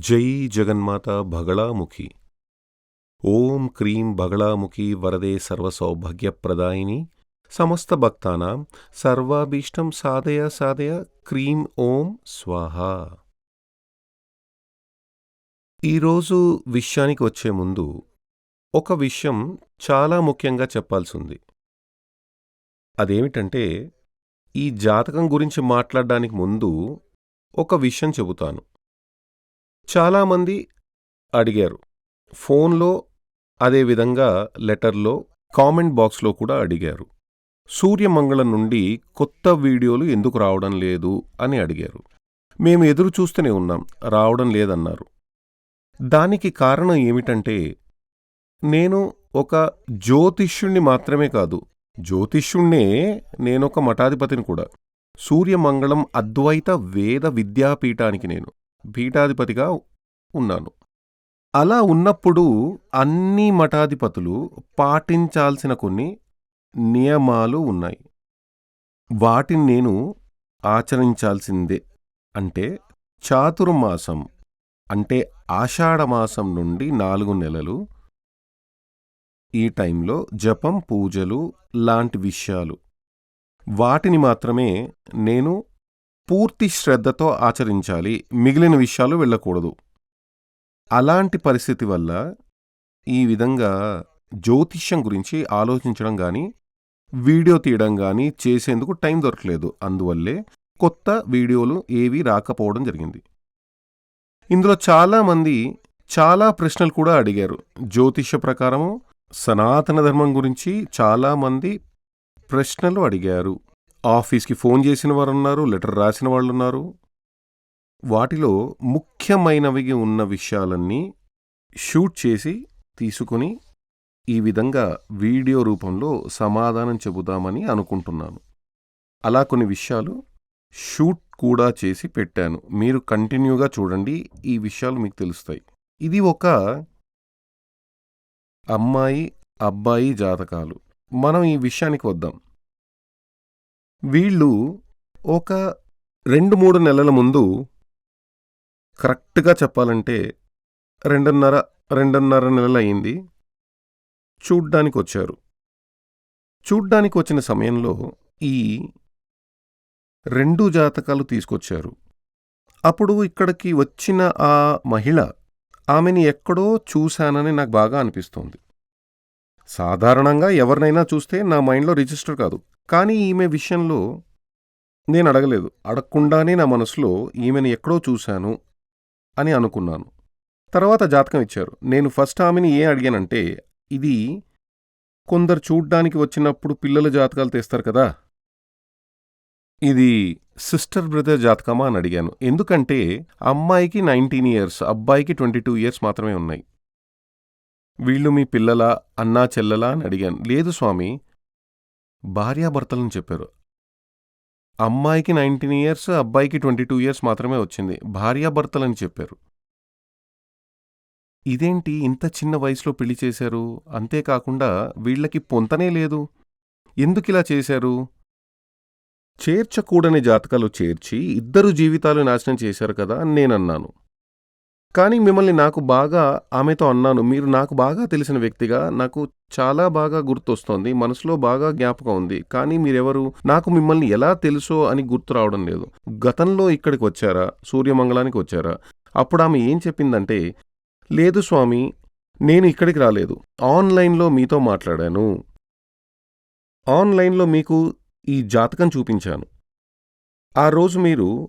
జై జగన్మాత భగళాముఖి. ఓం క్రీం భగళాముఖి వరదే సర్వసౌభాగ్యప్రదాయిని. సమస్త భక్తానాం సర్వాభీష్టం సాధయ సాధయ క్రీం ఓం స్వాహ. ఈరోజు విషయానికి వచ్చే ముందు ఒక విషయం చాలా ముఖ్యంగా చెప్పాల్సింది. అదేమిటంటే ఈ జాతకం గురించి మాట్లాడడానికి ముందు ఒక విషయం చెబుతాను. చాలామంది అడిగారు. ఫోన్లో అదేవిధంగా లెటర్లో కామెంట్ బాక్స్లో కూడా అడిగారు. సూర్యమంగళం నుండి కొత్త వీడియోలు ఎందుకు రావడం లేదు అని అడిగారు. మేము ఎదురు చూస్తూనే ఉన్నాం రావడం లేదన్నారు. దానికి కారణం ఏమిటంటే నేను ఒక జ్యోతిష్యుణ్ణి మాత్రమే కాదు జ్యోతిష్యుణ్ణే నేనొక మఠాధిపతిని కూడా. సూర్యమంగళం అద్వైత వేద విద్యాపీఠానికి నేను. పీఠాధిపతిగా ఉన్నాను. అలా ఉన్నప్పుడు అన్ని మఠాధిపతులు పాటించాల్సిన కొన్ని నియమాలు ఉన్నాయి. వాటిని నేను ఆచరించాల్సిందే అంటే చాతుర్మాసం అంటే ఆషాఢమాసం నుండి నాలుగు నెలలు ఈ టైంలో జపం పూజలు లాంటి విషయాలు. వాటిని మాత్రమే నేను పూర్తి శ్రద్ధతో ఆచరించాలి. మిగిలిన విషయాలు వెళ్ళకూడదు. అలాంటి పరిస్థితి వల్ల ఈ విధంగా జ్యోతిష్యం గురించి ఆలోచించడం కానీ వీడియో తీయడం కానీ చేసేందుకు టైం దొరకలేదు. అందువల్లే కొత్త వీడియోలు ఏవీ రాకపోవడం జరిగింది. ఇందులో చాలామంది చాలా ప్రశ్నలు కూడా అడిగారు. జ్యోతిష్య ప్రకారము సనాతన ధర్మం గురించి చాలామంది ప్రశ్నలు అడిగారు. ఆఫీస్కి ఫోన్ చేసిన వారు ఉన్నారు లెటర్ రాసిన వాళ్ళు ఉన్నారు వాటిలో ముఖ్యమైనవి ఉన్న విషయాలన్నీ షూట్ చేసి తీసుకుని ఈ విధంగా వీడియో రూపంలో సమాధానం చెబుదామని అనుకుంటున్నాను. అలా కొన్ని విషయాలు షూట్ కూడా చేసి పెట్టాను. మీరు కంటిన్యూగా చూడండి ఈ విషయాలు మీకు తెలుస్తాయి. ఇది ఒక అమ్మాయి అబ్బాయి జాతకాలు. మనం ఈ విషయానికి వద్దాం. వీళ్ళు ఒక రెండు మూడు నెలల ముందు కరెక్ట్గా చెప్పాలంటే రెండున్నర రెండున్నర నెలలు అయింది. చూడ్డానికి వచ్చారు చూడ్డానికి వచ్చిన సమయంలో ఈ రెండు జాతకాలు తీసుకొచ్చారు. అప్పుడు ఇక్కడికి వచ్చిన ఆ మహిళ ఆమెని ఎక్కడో చూశానని నాకు బాగా అనిపిస్తోంది. సాధారణంగా ఎవరినైనా చూస్తే నా మైండ్లో రిజిస్టర్ కాదు. కానీ ఈమె విషయంలో నేను అడగలేదు. అడగకుండానే నా మనసులో ఈమెను ఎక్కడో చూశాను అని అనుకున్నాను. తర్వాత జాతకం ఇచ్చారు. నేను ఫస్ట్ ఆమెని ఏం అడిగానంటే ఇది కొందరు చూడ్డానికి వచ్చినప్పుడు పిల్లల జాతకాలు తెస్తారు కదా? ఇది సిస్టర్ బ్రదర్ జాతకమా అని అడిగాను. ఎందుకంటే అమ్మాయికి నైన్టీన్ ఇయర్స్ అబ్బాయికి ట్వంటీ టూ ఇయర్స్ మాత్రమే ఉన్నాయి. వీళ్ళు మీ పిల్లలా అన్నా చెల్లెలా అని అడిగాను. లేదు స్వామి భార్యాభర్తలని చెప్పారు. అమ్మాయికి నైన్టీన్ ఇయర్స్ అబ్బాయికి ట్వంటీ టూ ఇయర్స్ మాత్రమే వచ్చింది. భార్యాభర్తలని చెప్పారు. ఇదేంటి ఇంత చిన్న వయసులో పెళ్ళి చేశారు? అంతేకాకుండా వీళ్ళకి పొంతనే లేదు. ఎందుకిలా చేశారు? చేర్చకూడని జాతకాలు చేర్చి ఇద్దరు జీవితాలు నాశనం చేశారు కదా అని నేనన్నాను. కానీ మిమ్మల్ని నాకు బాగా ఆమెతో అన్నాను. మీరు నాకు బాగా తెలిసిన వ్యక్తిగా నాకు చాలా బాగా గుర్తొస్తోంది. మనసులో బాగా జ్ఞాపకం ఉంది. కానీ మీరెవరు? నాకు మిమ్మల్ని ఎలా తెలుసో అని గుర్తు రావడం లేదు. గతంలో ఇక్కడికి వచ్చారా? సూర్యమంగళానికి వచ్చారా? అప్పుడు ఆమె ఏం చెప్పిందంటే లేదు స్వామి నేను ఇక్కడికి రాలేదు. ఆన్లైన్లో మీతో మాట్లాడాను. ఆన్లైన్లో మీకు ఈ జాతకం చూపించాను. ఆ రోజు మీరు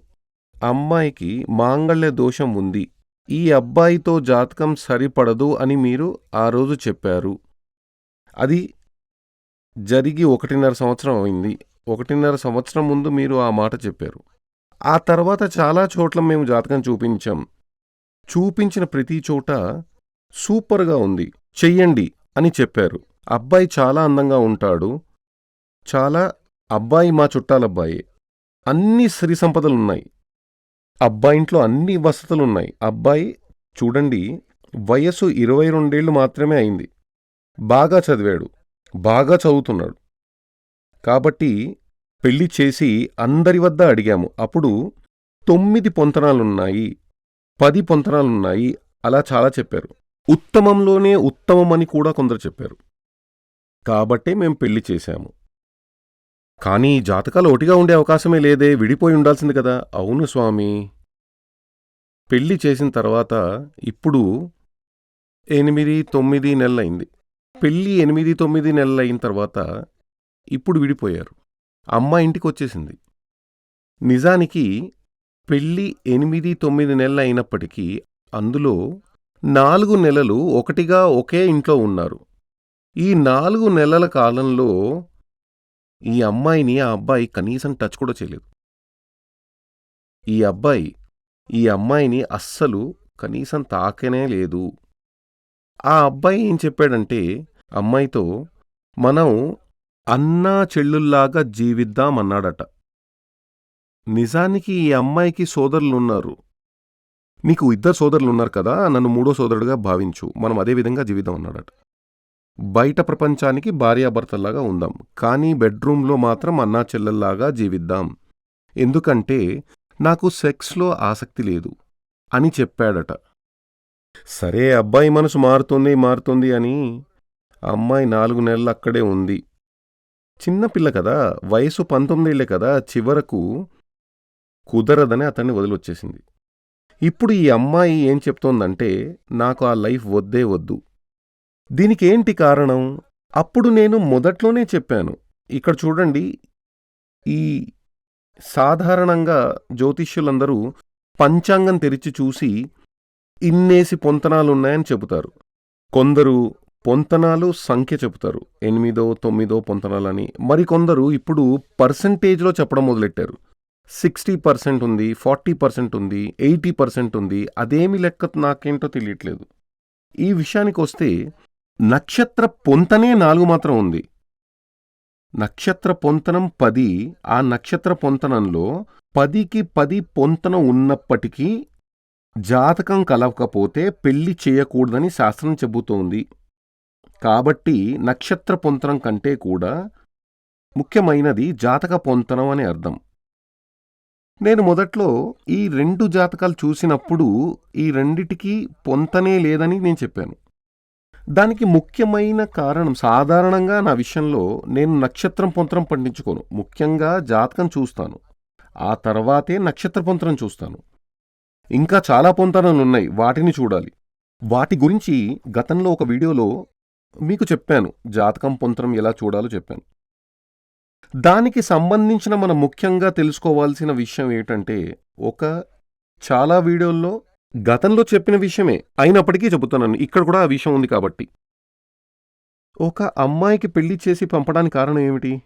అమ్మాయికి మాంగళ్య దోషం ఉంది. ఈ అబ్బాయితో జాతకం సరిపడదు అని మీరు ఆ రోజు చెప్పారు. అది జరిగి ఒకటిన్నర సంవత్సరం అయింది. ఒకటిన్నర సంవత్సరం ముందు మీరు ఆ మాట చెప్పారు. ఆ తర్వాత చాలా చోట్ల మేము జాతకం చూపించాం. చూపించిన ప్రతి చోట సూపర్గా ఉంది. చెయ్యండి అని చెప్పారు. అబ్బాయి చాలా అందంగా ఉంటాడు. చాలా అబ్బాయి మా చుట్టాలబ్బాయి. అన్ని సిరి సంపదలున్నాయి. అబ్బాయింట్లో అన్ని వసతులున్నాయి. అబ్బాయి చూడండి వయస్సు ఇరవై రెండేళ్ళు మాత్రమే అయింది. బాగా చదివాడు. బాగా చదువుతున్నాడు. కాబట్టి పెళ్ళి చేసి అందరి వద్ద అడిగాము. అప్పుడు తొమ్మిది పొంతనాలున్నాయి పది పొంతనాలున్నాయి అలా చాలా చెప్పారు. ఉత్తమంలోనే ఉత్తమం అని కూడా కొందరు చెప్పారు. కాబట్టే మేం పెళ్ళి చేశాము. కానీ జాతకాలు ఒకటిగా ఉండే అవకాశమే లేదే విడిపోయి ఉండాల్సింది కదా. అవును స్వామి. పెళ్ళి చేసిన తర్వాత ఇప్పుడు ఎనిమిది తొమ్మిది నెలలైంది. పెళ్ళి ఎనిమిది తొమ్మిది నెలలైన తర్వాత ఇప్పుడు విడిపోయారు. అమ్మ ఇంటికి వచ్చేసింది నిజానికి పెళ్ళి ఎనిమిది తొమ్మిది నెలలు అయినప్పటికీ అందులో నాలుగు నెలలు ఒకటిగా ఒకే ఇంట్లో ఉన్నారు. ఈ నాలుగు నెలల కాలంలో ఈ అమ్మాయిని ఆ అబ్బాయి కనీసం టచ్ కూడా చేయలేదు. ఈ అబ్బాయి ఈ అమ్మాయిని అస్సలు కనీసం తాకనే లేదు. ఆ అబ్బాయి ఏం చెప్పాడంటే అమ్మాయితో మనం అన్నా చెల్లుల్లాగా జీవిద్దామన్నాడట. నిజానికి ఈ అమ్మాయికి సోదరులున్నారు. నీకు ఇద్దరు సోదరులున్నారు కదా నన్ను మూడో సోదరుడిగా భావించు. మనం అదే విధంగా జీవిద్దాం అన్నాడట బయట ప్రపంచానికి భార్యాభర్తల్లాగా ఉందాం. కానీ బెడ్రూంలో మాత్రం అన్నా చెల్లెల్లాగా జీవిద్దాం. ఎందుకంటే నాకు సెక్స్లో ఆసక్తి లేదు అని చెప్పాడట. సరే అబ్బాయి మనసు మారుతుంది మారుతుంది అని అమ్మాయి నాలుగు నెలలు అక్కడే ఉంది. చిన్నపిల్ల కదా వయసు పంతొమ్మిదేళ్ళే కదా చివరకు కుదరదని అతన్ని వదిలొచ్చేసింది. ఇప్పుడు ఈ అమ్మాయి ఏం చెప్తోందంటే నాకు ఆ లైఫ్ వద్దే వద్దు. దీనికేంటి కారణం? అప్పుడు నేను మొదట్లోనే చెప్పాను. ఇక్కడ చూడండి ఈ సాధారణంగా జ్యోతిష్యులందరూ పంచాంగం తెరిచి చూసి ఇన్నేసి పొంతనాలున్నాయని చెబుతారు. కొందరు పొంతనాలు సంఖ్య చెబుతారు. ఎనిమిదో తొమ్మిదో పొంతనాలని. మరికొందరు ఇప్పుడు పర్సంటేజ్లో చెప్పడం మొదలెట్టారు. సిక్స్టీ పర్సెంట్ ఉంది ఫార్టీ పర్సెంట్ ఉంది ఎయిటీ పర్సెంట్ ఉంది అదేమి లెక్క నాకేంటో తెలియట్లేదు. ఈ విషయానికి వస్తే నక్షత్ర పొంతనే నాలుగు మాత్రం ఉంది. నక్షత్ర పొంతనం పది ఆ నక్షత్ర పొంతనంలో పదికి పది పొంతన ఉన్నప్పటికీ జాతకం కలవకపోతే పెళ్ళి చేయకూడదని శాస్త్రం చెబుతోంది. కాబట్టి నక్షత్ర పొంతనం కంటే కూడా ముఖ్యమైనది జాతక పొంతనం అని అర్థం. నేను మొదట్లో ఈ రెండు జాతకాలు చూసినప్పుడు ఈ రెండిటికి పొంతనే లేదని నేను చెప్పాను. దానికి ముఖ్యమైన కారణం సాధారణంగా నా విషయంలో నేను నక్షత్రం పొంతరం పండించుకోను. ముఖ్యంగా జాతకం చూస్తాను. ఆ తర్వాతే నక్షత్ర పొంతరం చూస్తాను. ఇంకా చాలా పొంతనాలు ఉన్నాయి. వాటిని చూడాలి. వాటి గురించి గతంలో ఒక వీడియోలో మీకు చెప్పాను. జాతకం పొంతరం ఎలా చూడాలో చెప్పాను. దానికి సంబంధించిన మనం ముఖ్యంగా తెలుసుకోవాల్సిన విషయం ఏంటంటే ఒక చాలా వీడియోల్లో గతంలో చెప్పిన విషయమే. అయినప్పటికీ చెబుతున్నాను ఇక్కడ కూడా ఆ విషయం ఉంది కాబట్టి. ఒక అమ్మాయికి పెళ్ళి చేసి పంపడానికి కారణం ఏమిటి?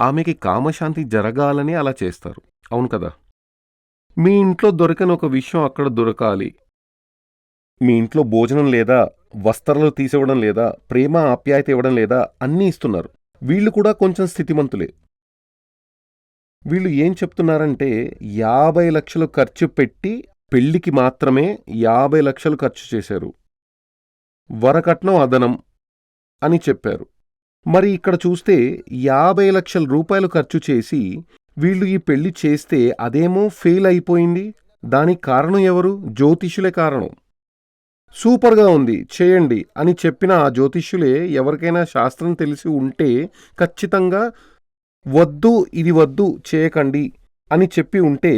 ఆమెకి కామశాంతి జరగాలని అలా చేస్తారు. అవును కదా? మీ ఇంట్లో దొరకని ఒక విషయం అక్కడ దొరకాలి. మీ ఇంట్లో భోజనం లేదా వస్త్రాలు తీసివ్వడం లేదా ప్రేమ ఆప్యాయత ఇవ్వడం లేదా అన్నీ ఇస్తున్నారు. వీళ్ళు కూడా కొంచెం స్థితిమంతులే. వీళ్ళు ఏం చెప్తున్నారంటే యాభై లక్షలు ఖర్చు పెట్టి పెళ్ళికి మాత్రమే యాభై లక్షలు ఖర్చు చేశారు. వరకట్నం అదనం అని చెప్పారు. మరి ఇక్కడ చూస్తే యాభై లక్షల రూపాయలు ఖర్చు చేసి వీళ్ళు ఈ పెళ్ళి చేస్తే అదేమో ఫెయిల్ అయిపోయింది? దానికి కారణం ఎవరు? జ్యోతిష్యులే కారణం. సూపర్గా ఉంది చేయండి అని చెప్పిన ఆ జ్యోతిష్యులే ఎవరికైనా శాస్త్రం తెలిసి ఉంటే ఖచ్చితంగా వద్దు ఇది వద్దు చేయకండి అని చెప్పి ఉంటే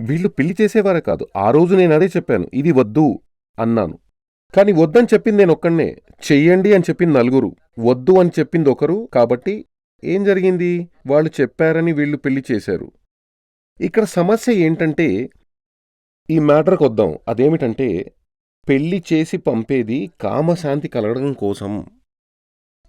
వీళ్ళు పెళ్ళి చేసేవారే కాదు. ఆ రోజు నేను అదే చెప్పాను. ఇది వద్దు అన్నాను. కానీ వద్దని చెప్పింది నేను ఒక్కడనే. చెయ్యండి అని చెప్పింది నలుగురు. వద్దు అని చెప్పింది ఒకరు. కాబట్టి ఏం జరిగింది? వాళ్ళు చెప్పారని వీళ్ళు పెళ్ళి చేశారు. ఇక్కడ సమస్య ఏంటంటే ఈ మ్యాటర్కి వద్దాం. అదేమిటంటే పెళ్ళి చేసి పంపేది కామశాంతి కలగడం కోసం.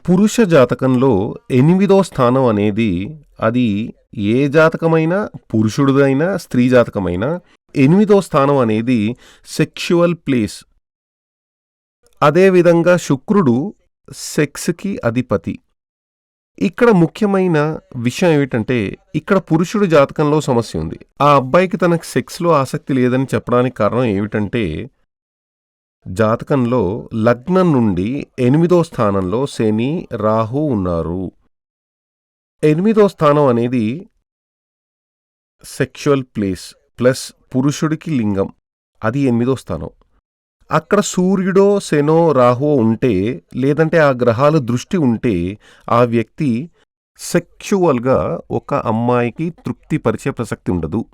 పురుష జాతకంలో ఎనిమిదో స్థానం అనేది అది ఏ జాతకమైనా పురుషుడిదైనా స్త్రీ జాతకమైనా ఎనిమిదో స్థానం అనేది సెక్షువల్ ప్లేస్ అదేవిధంగా శుక్రుడు సెక్స్కి అధిపతి. ఇక్కడ ముఖ్యమైన విషయం ఏమిటంటే ఇక్కడ పురుషుడు జాతకంలో సమస్య ఉంది. ఆ అబ్బాయికి తనకు సెక్స్లో ఆసక్తి లేదని చెప్పడానికి కారణం ఏమిటంటే జాతకంలో లగ్నం నుండి ఎనిమిదో స్థానంలో శని రాహు ఉన్నారు. ఎనిమిదో స్థానం అనేది సెక్షువల్ ప్లేస్ ప్లస్ పురుషుడికి లింగం. అది ఎనిమిదో స్థానం. అక్కడ సూర్యుడో శనో రాహువో ఉంటే లేదంటే ఆ గ్రహాల దృష్టి ఉంటే ఆ వ్యక్తి సెక్షువల్గా ఒక అమ్మాయికి తృప్తిపరిచే ప్రసక్తి ఉండదు.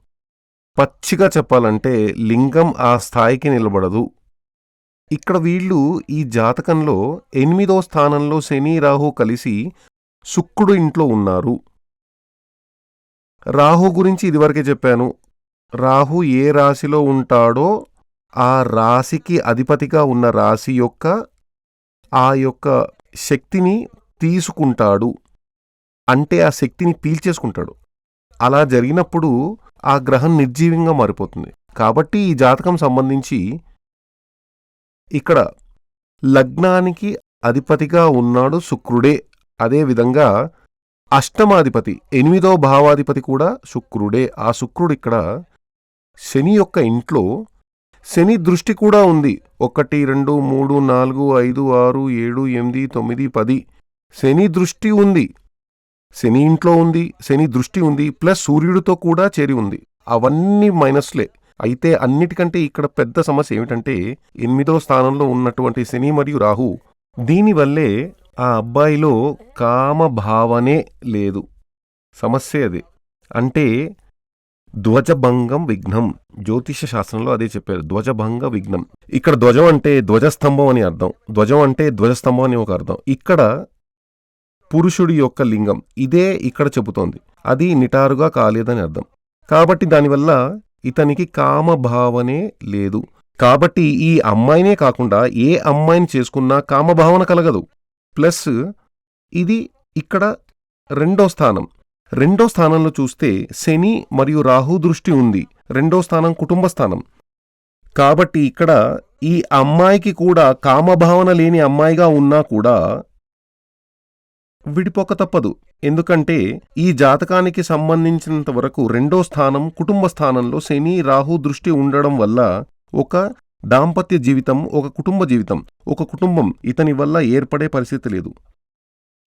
పచ్చిగా చెప్పాలంటే లింగం ఆ స్థాయికి నిలబడదు. ఇక్కడ వీళ్ళు ఈ జాతకంలో ఎనిమిదో స్థానంలో శని రాహు కలిసి శుక్రుడు ఇంట్లో ఉన్నారు. రాహు గురించి ఇదివరకే చెప్పాను. రాహు ఏ రాశిలో ఉంటాడో ఆ రాశికి అధిపతిగా ఉన్న రాశి యొక్క ఆ యొక్క శక్తిని తీసుకుంటాడు. అంటే ఆ శక్తిని పీల్చేసుకుంటాడు. అలా జరిగినప్పుడు ఆ గ్రహం నిర్జీవంగా మారిపోతుంది. కాబట్టి ఈ జాతకం సంబంధించి ఇక్కడ లగ్నానికి అధిపతిగా ఉన్నాడు శుక్రుడే. అదేవిధంగా అష్టమాధిపతి ఎనిమిదో భావాధిపతి కూడా శుక్రుడే. ఆ శుక్రుడు ఇక్కడ శని యొక్క ఇంట్లో శని దృష్టి కూడా ఉంది. ఒకటి రెండు మూడు నాలుగు ఐదు ఆరు ఏడు ఎనిమిది తొమ్మిది పది. శని దృష్టి ఉంది. శని ఇంట్లో ఉంది శని దృష్టి ఉంది ప్లస్ సూర్యుడితో కూడా చేరి ఉంది. అవన్నీ మైనస్లే. అయితే అన్నిటికంటే ఇక్కడ పెద్ద సమస్య ఏమిటంటే ఎనిమిదో స్థానంలో ఉన్నటువంటి శని మరియు రాహు దీనివల్లే ఆ అబ్బాయిలో కామభావనే లేదు. సమస్య అది. అంటే ధ్వజభంగం విఘ్నం. జ్యోతిష శాస్త్రంలో అదే చెప్పారు. ధ్వజభంగ విఘ్నం. ఇక్కడ ధ్వజం అంటే ధ్వజస్తంభం అని అర్థం. ధ్వజం అంటే ధ్వజస్తంభం అని ఒక అర్థం. ఇక్కడ పురుషుడి యొక్క లింగం. ఇదే ఇక్కడ చెబుతోంది. అది నిటారుగా కాలేదని అర్థం. కాబట్టి దానివల్ల ఇతనికి కామభావనే లేదు. కాబట్టి ఈ అమ్మాయినే కాకుండా ఏ అమ్మాయిని చేసుకున్నా కామభావన కలగదు. ప్లస్ ఇది ఇక్కడ రెండో స్థానం. రెండో స్థానంలో చూస్తే శని మరియు రాహు దృష్టి ఉంది. రెండో స్థానం కుటుంబ స్థానం. కాబట్టి ఇక్కడ ఈ అమ్మాయికి కూడా కామభావన లేని అమ్మాయిగా ఉన్నా కూడా విడిపోక తప్పదు. ఎందుకంటే ఈ జాతకానికి సంబంధించినంత వరకు రెండో స్థానం కుటుంబ స్థానంలో శని రాహు దృష్టి ఉండడం వల్ల ఒక దాంపత్య జీవితం ఒక కుటుంబ జీవితం. ఒక కుటుంబం ఇతని వల్ల ఏర్పడే పరిస్థితి లేదు.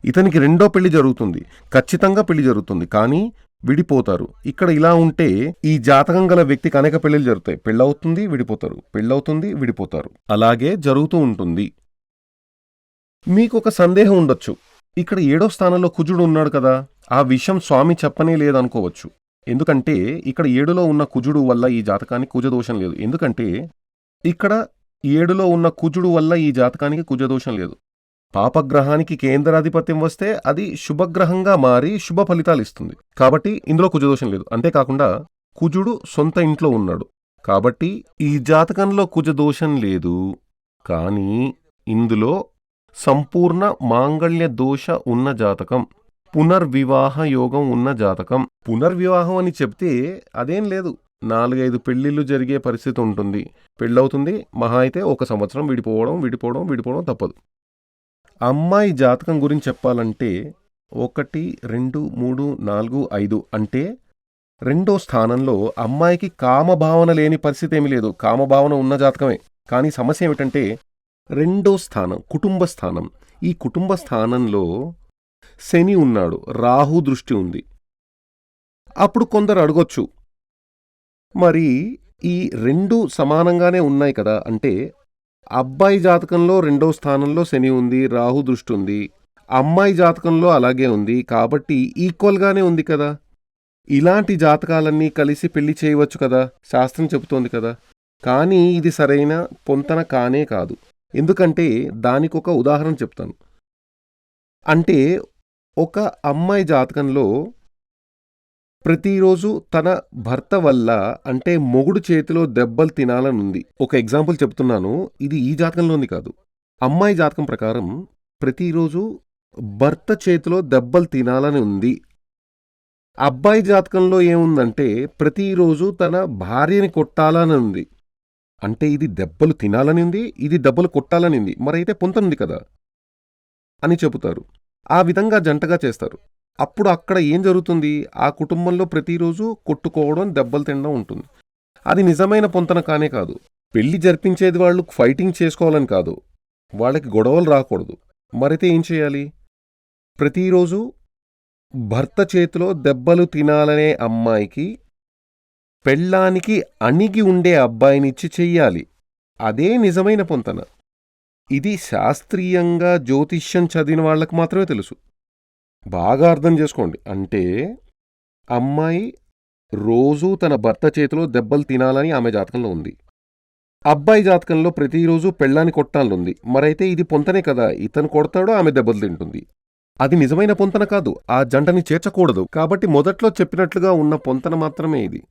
ఇతనికి రెండో పెళ్ళి జరుగుతుంది. ఖచ్చితంగా పెళ్ళి జరుగుతుంది. కానీ విడిపోతారు. ఇక్కడ ఇలా ఉంటే ఈ జాతకం గల వ్యక్తికి అనేక పెళ్ళిలు జరుగుతాయి. పెళ్ళవుతుంది విడిపోతారు. పెళ్ళవుతుంది విడిపోతారు. అలాగే జరుగుతూ ఉంటుంది. మీకు ఒక సందేహం ఉండొచ్చు. ఇక్కడ ఏడో స్థానంలో కుజుడు ఉన్నాడు కదా. ఆ విషయం స్వామి చెప్పనే లేదనుకోవచ్చు. ఎందుకంటే ఇక్కడ ఏడులో ఉన్న కుజుడు వల్ల ఈ జాతకానికి కుజదోషం లేదు. ఎందుకంటే ఇక్కడ ఏడులో ఉన్న కుజుడు వల్ల ఈ జాతకానికి కుజదోషం లేదు. పాపగ్రహానికి కేంద్రాధిపత్యం వస్తే అది శుభగ్రహంగా మారి శుభ ఫలితాలు ఇస్తుంది. కాబట్టి ఇందులో కుజదోషం లేదు. అంతేకాకుండా కుజుడు సొంత ఇంట్లో ఉన్నాడు. కాబట్టి ఈ జాతకంలో కుజదోషం లేదు. కానీ ఇందులో సంపూర్ణ మాంగళ్య దోష ఉన్న జాతకం పునర్వివాహ యోగం ఉన్న జాతకం. పునర్వివాహం అని చెప్తే అదేం లేదు. నాలుగైదు పెళ్ళిళ్ళు జరిగే పరిస్థితి ఉంటుంది. పెళ్ళవుతుంది మహా అయితే ఒక సంవత్సరం విడిపోవడం విడిపోవడం విడిపోవడం తప్పదు. అమ్మాయి జాతకం గురించి చెప్పాలంటే ఒకటి రెండు మూడు నాలుగు ఐదు అంటే రెండో స్థానంలో అమ్మాయికి కామభావన లేని పరిస్థితి ఏమీ లేదు. కామభావన ఉన్న జాతకమే. కానీ సమస్య ఏమిటంటే రెండో స్థానం కుటుంబ స్థానం. ఈ కుటుంబ స్థానంలో శని ఉన్నాడు. రాహు దృష్టి ఉంది. అప్పుడు కొందరు అడగొచ్చు మరి ఈ రెండు సమానంగానే ఉన్నాయి కదా. అంటే అబ్బాయి జాతకంలో రెండో స్థానంలో శని ఉంది రాహు దృష్టి ఉంది అమ్మాయి జాతకంలో అలాగే ఉంది కాబట్టి ఈక్వల్గానే ఉంది కదా. ఇలాంటి జాతకాలన్నీ కలిసి పెళ్ళి చేయవచ్చు కదా. శాస్త్రం చెబుతోంది కదా. కానీ ఇది సరైన పొంతన కానే కాదు. ఎందుకంటే దానికి ఒక ఉదాహరణ చెప్తాను. అంటే ఒక అమ్మాయి జాతకంలో ప్రతిరోజు తన భర్త వల్ల అంటే మొగుడు చేతిలో దెబ్బలు తినాలనుంది. ఒక ఎగ్జాంపుల్ చెప్తున్నాను. ఇది ఈ జాతకంలోని కాదు. అమ్మాయి జాతకం ప్రకారం ప్రతిరోజు భర్త చేతిలో దెబ్బలు తినాలని ఉంది. అబ్బాయి జాతకంలో ఏముందంటే ప్రతిరోజు తన భార్యని కొట్టాలని ఉంది. అంటే ఇది దెబ్బలు తినాలని ఉంది ఇది దెబ్బలు కొట్టాలని ఉంది. మరైతే పొంతనుంది కదా అని చెబుతారు. ఆ విధంగా జంటగా చేస్తారు. అప్పుడు అక్కడ ఏం జరుగుతుంది? ఆ కుటుంబంలో ప్రతిరోజు కొట్టుకోవడం దెబ్బలు తినడం ఉంటుంది. అది నిజమైన పొంతన కానే కాదు. పెళ్ళి జరిపించేది వాళ్ళు ఫైటింగ్ చేసుకోవాలని కాదు. వాళ్ళకి గొడవలు రాకూడదు. మరైతే ఏం చేయాలి? ప్రతిరోజు భర్త చేతిలో దెబ్బలు తినాలనే అమ్మాయికి పెళ్ళానికి అణిగి ఉండే అబ్బాయినిచ్చి చెయ్యాలి. అదే నిజమైన పొంతన. ఇది శాస్త్రీయంగా జ్యోతిష్యం చదివిన వాళ్ళకు మాత్రమే తెలుసు. బాగా అర్థం చేసుకోండి. అంటే అమ్మాయి రోజూ తన భర్త చేతిలో దెబ్బలు తినాలని ఆమె జాతకంలో ఉంది. అబ్బాయి జాతకంలో ప్రతిరోజు పెళ్ళాన్ని కొట్టాలనుంది. మరైతే ఇది పొంతనే కదా ఇతను కొడతాడో ఆమె దెబ్బలు తింటుంది. అది నిజమైన పొంతన కాదు ఆ జంటని చేర్చకూడదు. కాబట్టి మొదట్లో చెప్పినట్లుగా ఉన్న పొంతన మాత్రమే ఇది.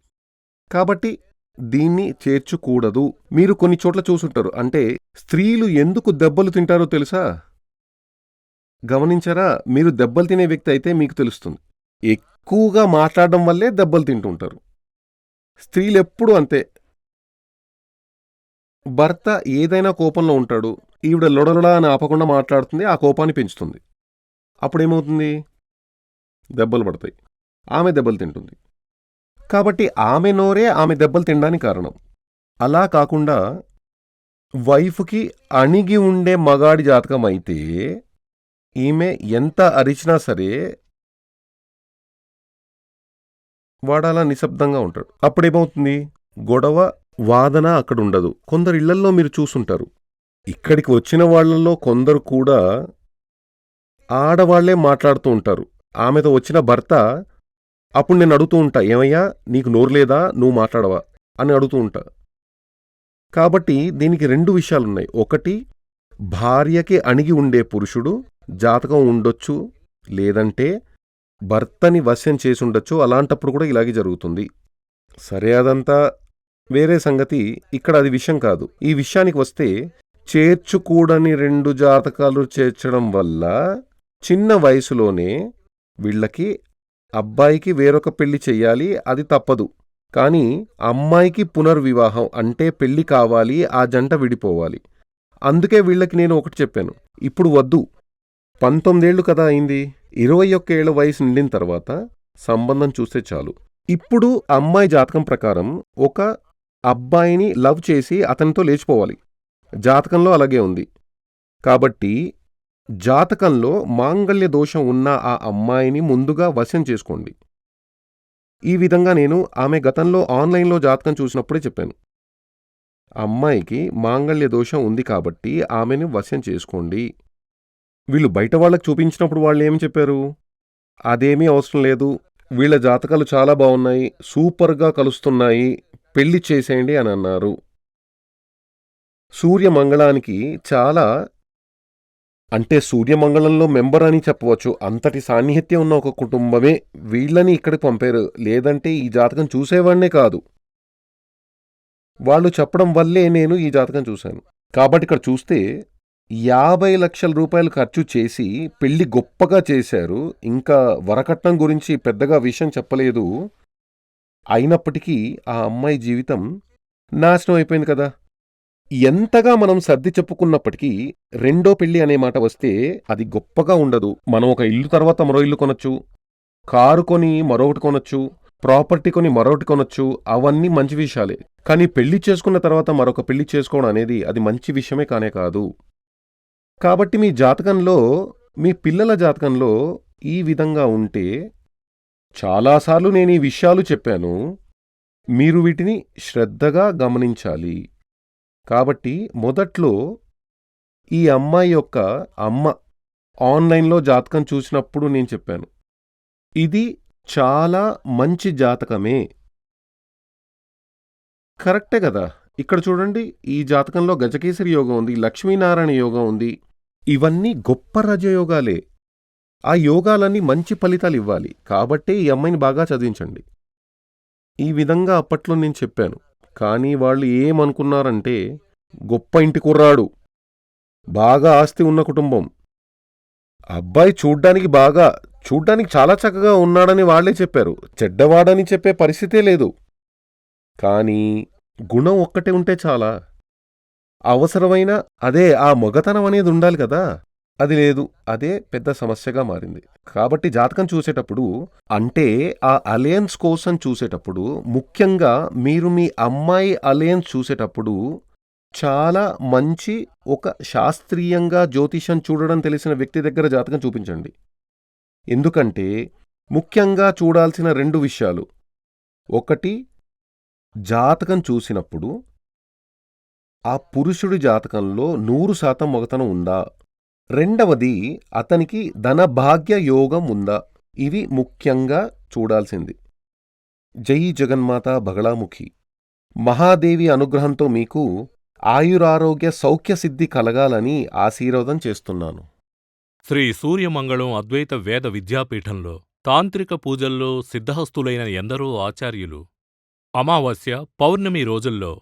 కాబట్టి దీన్ని చేర్చుకూడదు. మీరు కొన్ని చోట్ల చూసుంటారు. అంటే స్త్రీలు ఎందుకు దెబ్బలు తింటారో తెలుసా? గమనించారా? మీరు దెబ్బలు తినే వ్యక్తి అయితే మీకు తెలుస్తుంది. ఎక్కువగా మాట్లాడడం వల్లే దెబ్బలు తింటుంటారు. స్త్రీలు ఎప్పుడూ అంతే. భర్త ఏదైనా కోపంలో ఉంటాడు. ఈవిడ లొడలొడ అని ఆపకుండా మాట్లాడుతుంది ఆ కోపాన్ని పెంచుతుంది. అప్పుడేమవుతుంది? దెబ్బలు పడతాయి. ఆమె దెబ్బలు తింటుంది. కాబట్టి ఆమె నోరే ఆమె దెబ్బలు తినడానికి కారణం. అలా కాకుండా వైఫ్కి అణిగి ఉండే మగాడి జాతకం అయితే ఈమె ఎంత అరిచినా సరే వాడాలా నిశ్శబ్దంగా ఉంటాడు. అప్పుడేమవుతుంది? గొడవ వాదన అక్కడ ఉండదు కొందరు ఇళ్ళల్లో మీరు చూసుంటారు. ఇక్కడికి వచ్చిన వాళ్ళల్లో కొందరు కూడా ఆడవాళ్ళే మాట్లాడుతూ ఉంటారు. ఆమెతో వచ్చిన భర్త అప్పుడు నేను అడుగుతూ ఉంటా ఏమయ్యా? నీకు నోరు లేదా? నువ్వు మాట్లాడవా? అని అడుగుతూ ఉంటా. కాబట్టి దీనికి రెండు విషయాలున్నాయి. ఒకటి భార్యకి అణిగి ఉండే పురుషుడు జాతకం ఉండొచ్చు లేదంటే భర్తని వశ్యం చేసుండొచ్చు అలాంటప్పుడు కూడా ఇలాగే జరుగుతుంది. సరే అదంతా వేరే సంగతి. ఇక్కడ అది విషయం కాదు. ఈ విషయానికి వస్తే చేర్చుకూడని రెండు జాతకాలు చేర్చడం వల్ల చిన్న వయసులోనే వీళ్ళకి అబ్బాయికి వేరొక పెళ్ళి చెయ్యాలి అది తప్పదు. కానీ అమ్మాయికి పునర్వివాహం అంటే పెళ్ళి కావాలి ఆ జంట విడిపోవాలి. అందుకే వీళ్ళకి నేను ఒకటి చెప్పాను. ఇప్పుడు వద్దు. పంతొమ్మిదేళ్ళు కదా అయింది. ఇరవై ఒక్క ఏళ్ళ వయసు నిండిన తర్వాత సంబంధం చూస్తే చాలు. ఇప్పుడు అమ్మాయి జాతకం ప్రకారం ఒక అబ్బాయిని లవ్ చేసి అతనితో లేచిపోవాలి. జాతకంలో అలాగే ఉంది. కాబట్టి జాతకంలో మాంగళ్య దోషం ఉన్న ఆ అమ్మాయిని ముందుగా వశం చేసుకోండి. ఈ విధంగా నేను ఆమె గతంలో ఆన్లైన్లో జాతకం చూసినప్పుడే చెప్పాను. అమ్మాయికి మాంగళ్య దోషం ఉంది కాబట్టి ఆమెను వశం చేసుకోండి. వీళ్ళు బయట వాళ్ళకి చూపించినప్పుడు వాళ్ళు ఏం చెప్పారు? అదేమీ అవసరం లేదు. వీళ్ళ జాతకాలు చాలా బాగున్నాయి. సూపర్గా కలుస్తున్నాయి. పెళ్ళి చేసేయండి అని అన్నారు. సూర్యమంగళానికి చాలా అంటే సూర్యమంగళంలో మెంబర్ అని చెప్పవచ్చు. అంతటి సాన్నిహిత్యం ఉన్న ఒక కుటుంబమే వీళ్ళని ఇక్కడికి పంపారు. లేదంటే ఈ జాతకం చూసేవాడినే కాదు. వాళ్ళు చెప్పడం వల్లే నేను ఈ జాతకం చూశాను. కాబట్టి ఇక్కడ చూస్తే యాభై లక్షల రూపాయలు ఖర్చు చేసి పెళ్ళి గొప్పగా చేశారు. ఇంకా వరకట్నం గురించి పెద్దగా విషయం చెప్పలేదు. అయినప్పటికీ ఆ అమ్మాయి జీవితం నాశనం అయిపోయింది కదా. ఎంతగా మనం సర్ది చెప్పుకున్నప్పటికీ రెండో పెళ్ళి అనే మాట వస్తే అది గొప్పగా ఉండదు. మనం ఒక ఇల్లు తర్వాత మరో ఇల్లు కొనొచ్చు. కారు కొని మరొకటి కొనొచ్చు. ప్రాపర్టీ కొని మరొకటి కొనొచ్చు. అవన్నీ మంచి విషయాలే. కానీ పెళ్ళి చేసుకున్న తర్వాత మరొక పెళ్ళి చేసుకోవడం అనేది అది మంచి విషయమే కానే కాదు. కాబట్టి మీ జాతకంలో మీ పిల్లల జాతకంలో ఈ విధంగా ఉంటే చాలాసార్లు నేను ఈ విషయాలు చెప్పాను. మీరు వీటిని శ్రద్ధగా గమనించాలి. కాబట్టి మొదట్లో ఈ అమ్మాయి యొక్క అమ్మ ఆన్లైన్లో జాతకం చూసినప్పుడు నేను చెప్పాను. ఇది చాలా మంచి జాతకమే. కరెక్టే కదా. ఇక్కడ చూడండి ఈ జాతకంలో గజకేసరి యోగం ఉంది లక్ష్మీనారాయణ యోగం ఉంది ఇవన్నీ గొప్ప రజయోగాలే. ఆ యోగాలన్నీ మంచి ఫలితాలు ఇవ్వాలి కాబట్టే ఈ అమ్మాయిని బాగా చదివించండి. ఈ విధంగా అప్పట్లో నేను చెప్పాను. కానీ వాళ్ళు ఏమనుకున్నారంటే గొప్ప ఇంటి కుర్రాడు. బాగా ఆస్తి ఉన్న కుటుంబం. అబ్బాయి చూడ్డానికి బాగా చూడ్డానికి చాలా చక్కగా ఉన్నాడని వాళ్ళే చెప్పారు. చెడ్డవాడని చెప్పే పరిస్థితే లేదు. కానీ గుణం ఒక్కటే ఉంటే చాలా. అవసరమైన అదే ఆ మొగతనం అనేది ఉండాలి కదా. అది లేదు. అదే పెద్ద సమస్యగా మారింది. కాబట్టి జాతకం చూసేటప్పుడు అంటే ఆ అలయన్స్ కోసం చూసేటప్పుడు ముఖ్యంగా మీరు మీ అమ్మాయి అలయన్స్ చూసేటప్పుడు చాలా మంచి ఒక శాస్త్రీయంగా జ్యోతిషం చూడడం తెలిసిన వ్యక్తి దగ్గర జాతకం చూపించండి. ఎందుకంటే ముఖ్యంగా చూడాల్సిన రెండు విషయాలు. ఒకటి జాతకం చూసినప్పుడు ఆ పురుషుడి జాతకంలో నూరు శాతం మొగతనం ఉందా? రెండవది అతనికి ధనభాగ్య యోగం ఉందా? ఇవి ముఖ్యంగా చూడాల్సింది. జై జగన్మాత బగళాముఖి. మహాదేవి అనుగ్రహంతో మీకు ఆయురారోగ్య సౌఖ్యసిద్ధి కలగాలని ఆశీర్వాదం చేస్తున్నాను. శ్రీ సూర్యమంగళం అద్వైత వేద విద్యాపీఠంలో తాంత్రిక పూజల్లో సిద్ధహస్తులైన ఎందరో ఆచార్యులు. అమావాస్య పౌర్ణమి రోజుల్లో